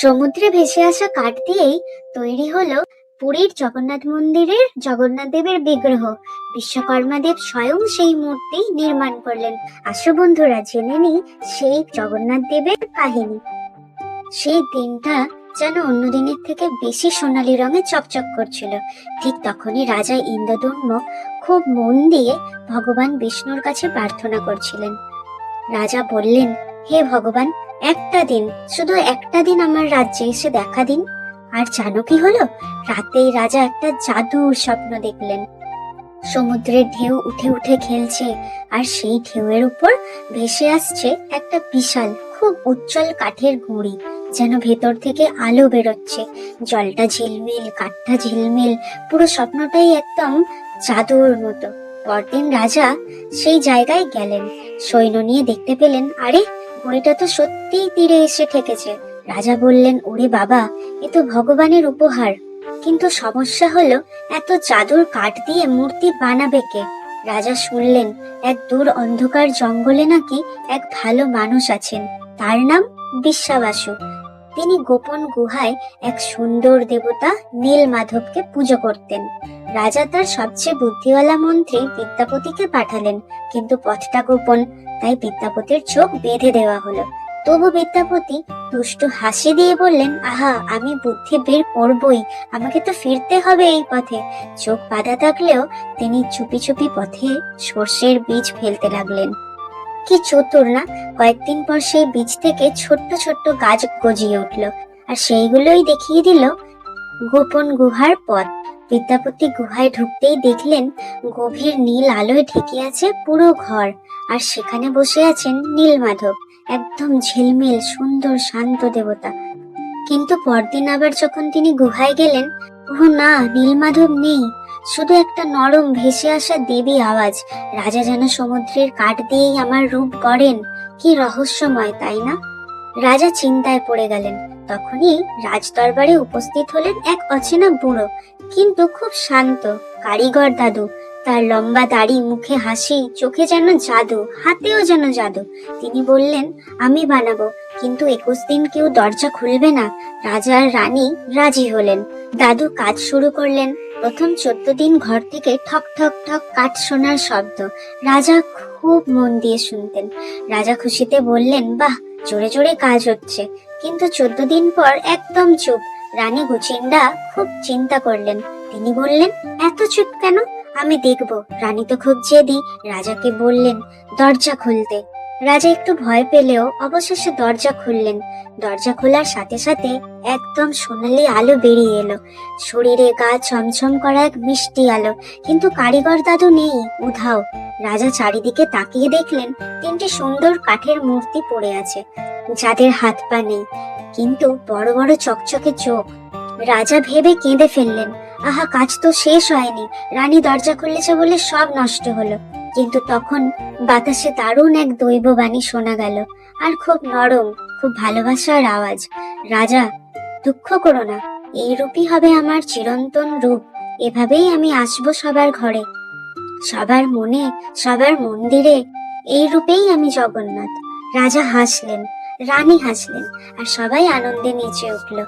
সমুদ্রে ভেসে আসা কাঠ দিয়েই তৈরি হলো পুরীর জগন্নাথ মন্দিরের জগন্নাথ দেবের বিগ্রহ। বিশ্বকর্মা দেব স্বয়ং সেই মূর্তি নির্মাণ করলেন। আসো বন্ধুরা, জেনে নি সেই জগন্নাথ দেবের কাহিনী। সেই দিনটা যেন অন্য দিনের থেকে বেশি সোনালী রঙে চকচক করছিল। ঠিক তখনই রাজা ইন্দ্রদম্ম খুব মন দিয়ে ভগবান বিষ্ণুর কাছে প্রার্থনা করছিলেন। রাজা বললেন, হে ভগবান একটা দিন, শুধু একটা দিন আমার রাজ্যে এসে দেখা দিন। আর জানো কি হলো? রাতেই রাজা একটা জাদুর স্বপ্ন দেখলেন। সমুদ্রের ঢেউ উঠে উঠে খেলছে, আর সেই ঢেউয়ের উপর ভেসে আসছে একটা বিশাল, খুব উজ্জ্বল কাঠের গুঁড়ি, যেন ভেতর থেকে আলো বেরোচ্ছে। জলটা ঝিলমিল, কাঠটা ঝিলমিল, পুরো স্বপ্নটাই একদম জাদুর মতো। পরদিন রাজা সেই জায়গায় গেলেন। সৈন্য নিয়ে দেখতে পেলেন, আরে ঘড়িটা তো সত্যিই তীরে এসে ঠেকেছে। রাজা বললেন, ওরে বাবা, এ তো ভগবানের উপহার। কিন্তু সমস্যা হলো, এত জাদুর কাঠ দিয়ে মূর্তি বানাবে কে? রাজা শুনলেন, এক দূর অন্ধকার জঙ্গলে নাকি এক ভালো মানুষ আছেন। তার নাম বিশ্বাবাসু। তিনি গোপন গুহায় এক সুন্দর দেবতা নীল মাধবকে পুজো করতেন। রাজা তার সবচেয়ে বুদ্ধিওয়ালা মন্ত্রী বিদ্যাপতিকে পাঠালেন, কিন্তু পথটা গোপন, তাই বিদ্যাপতির চোখ বেঁধে দেওয়া হলো। তবু বিদ্যাপতি দুষ্ট হাসি দিয়ে বললেন, আহা, আমি বুদ্ধি বের করবই, আমাকে তো ফিরতে হবে এই পথে। চোখ বাঁধা থাকলেও তিনি চুপি চুপি পথে সর্ষের বীজ ফেলতে লাগলেন। কি চতুর না? কয়েকদিন পর সেই বীজ থেকে ছোট্ট ছোট্ট গাছ গজিয়ে উঠল আর সেইগুলোই দেখিয়ে দিল গোপন গুহার পথ। বিদ্যাপতি গুহায় ঢুকতেই দেখলেন গভীর নীল আলোয় ঢেকে আছে পুরো ঘর আর সেখানে বসে আছেন নীলমাধব, একদম ঝিলমিল, সুন্দর, শান্ত দেবতা। কিন্তু পরদিন আবার যখন তিনি গুহায় গেলেন, ও না, নীলমাধব নেই। শুধু একটা নরম ভেসে আসা দেবী আওয়াজ। রাজা যেন সমুদ্রের কাঠ দিয়েই আমার রূপ গড়েন। কি রহস্যময়, তাই না? রাজা চিন্তায় পড়ে গেলেন। তখনই রাজদরবারে উপস্থিত হলেন এক অচেনা বুড়ো, কিন্তু খুব শান্ত, কারিগর দাদু। তার লম্বা দাড়ি, মুখে হাসি, চোখে যেন জাদু, হাতেও যেন জাদু। তিনি বললেন, আমি বানাবো। কিন্তু একুশ দিন কেউ দরজা খুলবে না। রাজা আর রানী রাজি হলেন। দাদু কাজ শুরু করলেন। প্রথম চোদ্দ দিন ঘর থেকে ঠক ঠক ঠক কাঠ শোনার শব্দ। রাজা খুব মন দিয়ে শুনতেন। রাজা খুশিতে বললেন, বাহ, জোরে জোরে কাজ হচ্ছে। কিন্তু চোদ্দ দিন পর একদম চুপ। রানী গুচিন্ডা খুব চিন্তা করলেন। তিনি বললেন, এত চুপ কেন? আমি দেখব। রানী তো খুব জেদি। রাজাকে বললেন, দরজা খুলতে। রাজা একটু ভয় পেলেও অবশেষে দরজা খুললেন। দরজা খোলার সাথে সাথে একদম সোনালি আলো বেরিয়ে এলো। শরীরে গা ছমছম করা এক মিষ্টি আলো। কিন্তু কারিগর দাদু নেই, উধাও। রাজা চারিদিকে তাকিয়ে দেখলেন, তিনটি সুন্দর কাঠের মূর্তি পড়ে আছে। যাদের হাত পা নেই। কিন্তু বড় বড় চকচকে চোখ। রাজা ভেবে কেঁদে ফেললেন, আহা, কাজ তো শেষ হয়নি। রানী দরজা খুলেছে বলে সব নষ্ট হলো। কিন্তু তখন বাতাসে দারুণ এক দৈববাণী শোনা গেল। আর খুব নরম, খুব ভালোবাসার আওয়াজ। রাজা, দুঃখ করো না। এই রূপই হবে আমার চিরন্তন রূপ। এভাবেই আমি আসব সবার ঘরে। সবার মনে, সবার মন্দিরে। এই রূপেই আমি জগন্নাথ। রাজা হাসলেন, রানী হাসলেন, আর সবাই আনন্দে নেচে উঠল।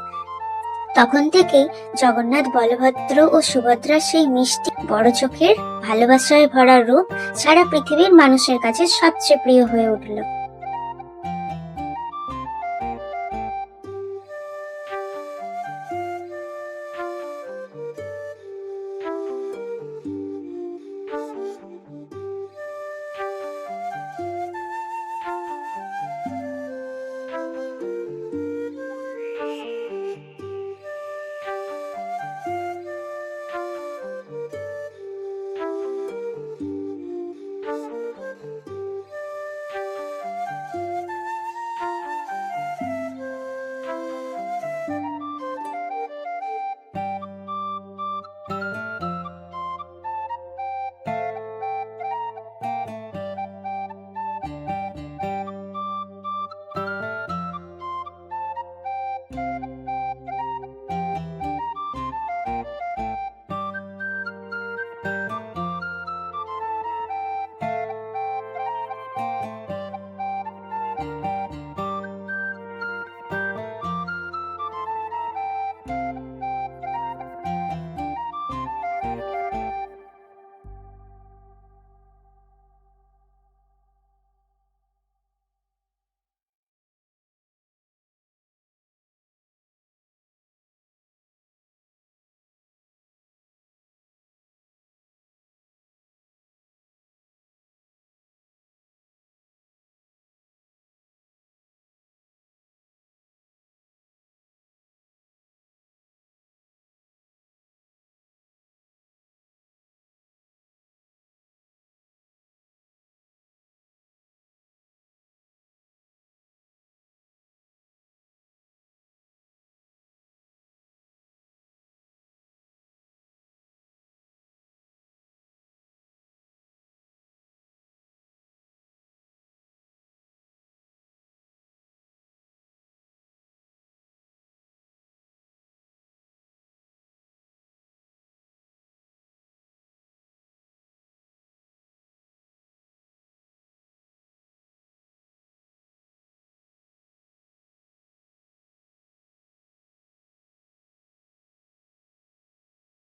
তখন থেকেই জগন্নাথ বলভদ্র ও সুভদ্রার সেই মিষ্টি, বড় চোখের ভালোবাসায় ভরা রূপ সারা পৃথিবীর মানুষের কাছে সবচেয়ে প্রিয় হয়ে উঠল।